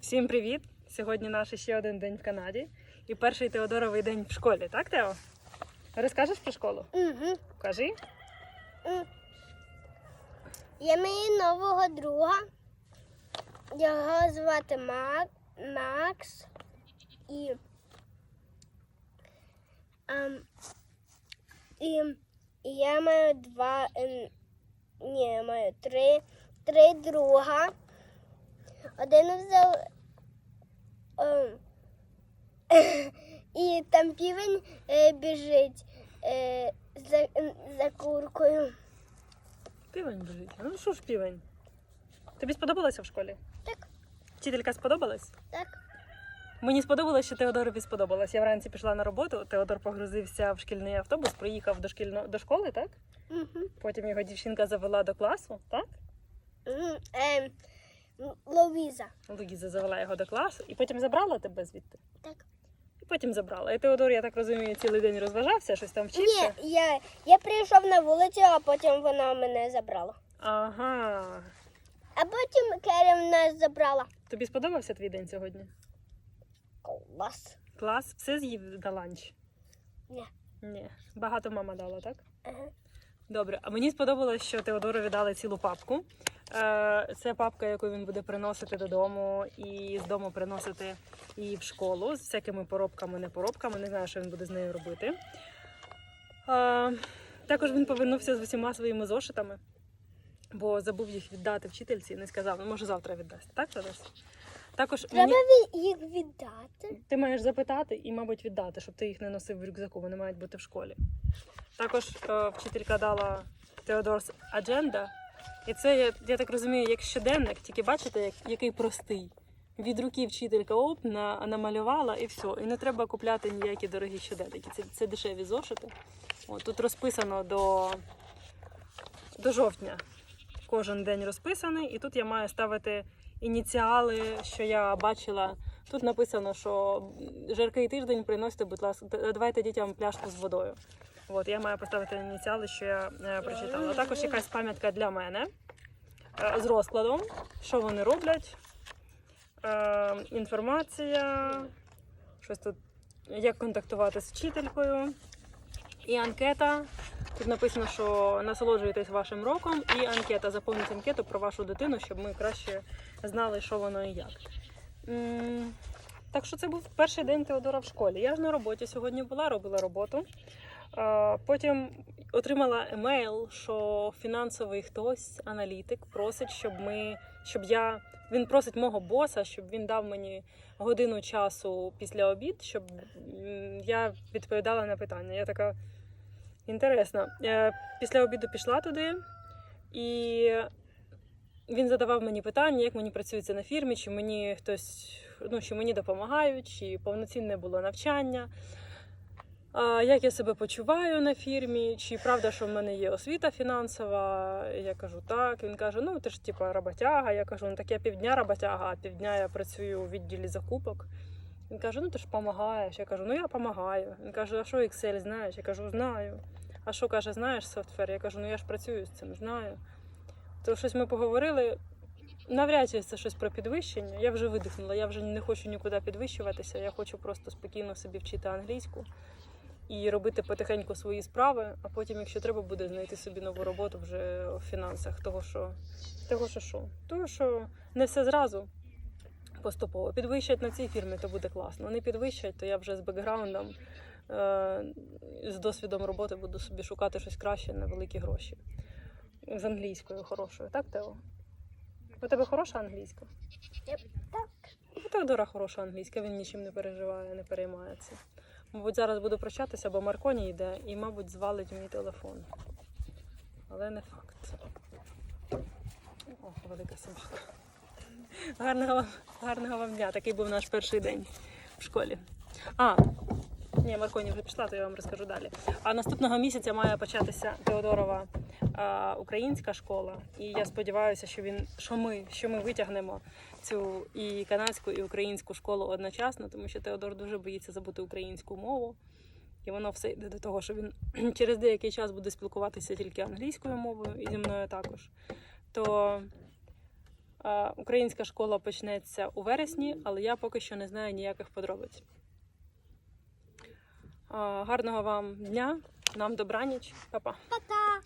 Всім привіт! Сьогодні наш ще один день в Канаді і перший Теодоровий день в школі, так, Тео? Розкажеш про школу? Угу. Кажи. Я маю нового друга. Його звати Мак... Макс. І, ем, і, і я маю два. ем, ні, я маю три, три друга. Один взяв. ем, і там півень е, біжить е, за, за куркою. Півень біжить. Ну що ж півень? Тобі сподобалося в школі? Так, Вчителька сподобалась? так. Мені сподобалось, що Теодорові сподобалось. Я вранці пішла на роботу, Теодор погрузився в шкільний автобус, приїхав до, шкільно... до школи, так? Угу. Потім його дівчинка завела до класу, так? М, Ем, м, Луїза. Завела його до класу і потім забрала тебе звідти. Так. І потім забрала. І Теодор, я так розумію, цілий день розважався, щось там вчився. Ні, я, я прийшов на вулицю, а потім вона мене забрала. Ага. А потім Керем нас забрала. Тобі сподобався твій день сьогодні? Клас. Клас, все з'їв на ланч? Ні. Ні. Багато мама дала, так? Ага. Добре. А мені сподобалось, що Теодорові дали цілу папку. Е, Це папка, яку він буде приносити додому і з дому приносити і в школу з всякими поробками, не поробками. Не знаю, що він буде з нею робити. Е, Також він повернувся з усіма своїми зошитами, бо забув їх віддати вчительці і не сказав, ну може завтра віддасть. Так, Тодос? Також Треба мені... їх віддати. Ти маєш запитати і, мабуть, віддати, щоб ти їх не носив в рюкзаку, вони мають бути в школі. Також е, вчителька дала Теодорс Адженда. І це, я, я так розумію, як щоденник, тільки бачите, як, який простий. Від руки вчителька оп, на, намалювала і все. І не треба купляти ніякі дорогі щоденники. Це, це дешеві зошити. От, тут розписано до, до жовтня. Кожен день розписаний, і тут я маю ставити ініціали, що я бачила. Тут написано, що жаркий тиждень приносите, будь ласка, давайте дітям пляшку з водою. От я маю поставити ініціали, що я е, прочитала. Також якась пам'ятка для мене е, з розкладом, що вони роблять. Е, інформація, щось тут, як контактувати з вчителькою. І анкета. Тут написано, що насолоджуєтесь вашим роком, і анкета. Заповніть анкету про вашу дитину, щоб ми краще знали, що воно і як. Так що це був перший день Теодора в школі. Я ж на роботі сьогодні була, робила роботу. Потім отримала емейл, що фінансовий хтось, аналітик, просить, щоб ми, щоб я. Він просить мого боса, щоб він дав мені годину часу після обід, щоб я відповідала на питання. Я така інтересно. Після обіду пішла туди, і він задавав мені питання, як мені працюється на фірмі, чи мені хтось, ну, чи мені допомагають, чи повноцінне було навчання. Як я себе почуваю на фірмі, чи правда, що в мене є освіта фінансова? Я кажу так. Він каже: ну ти ж типа роботяга. Я кажу, ну так я півдня роботяга, а півдня я працюю у відділі закупок. Він каже: ну ти ж допомагаєш. Я кажу, ну я допомагаю. Він каже, а що Excel знаєш? Я кажу, знаю. А що каже, знаєш софтвер? Я кажу, ну я ж працюю з цим, знаю. То щось ми поговорили. Навряд чи це щось про підвищення. Я вже видихнула, я вже не хочу нікуди підвищуватися. Я хочу просто спокійно собі вчити англійську і робити потихеньку свої справи, а потім, якщо треба, буде знайти собі нову роботу вже в фінансах. Того, що того, що що? Того, що не все зразу поступово. Підвищать на цій фірмі, то буде класно. Не підвищать, то я вже з бекграундом, е- з досвідом роботи буду собі шукати щось краще на великі гроші. З англійською хорошою, так, Тео? У тебе хороша англійська? Так. У Теодора хороша англійська, він нічим не переживає, не переймається. Мабуть, зараз буду прощатися, бо Марконі йде і, мабуть, звалить мій телефон. Але не факт. О, велика собака. Гарного, вам- гарного вам дня. Такий був наш перший день в школі. А, ні, Марконі вже пішла, то я вам розкажу далі. А наступного місяця має початися Теодорова а, українська школа. І я сподіваюся, що він що ми, що ми витягнемо цю і канадську, і українську школу одночасно, тому що Теодор дуже боїться забути українську мову. І воно все йде до того, що він через деякий час буде спілкуватися тільки англійською мовою і зі мною також. То Українська школа почнеться у вересні, але я поки що не знаю ніяких подробиць. Гарного вам дня, нам добраніч, Па-па. Пока.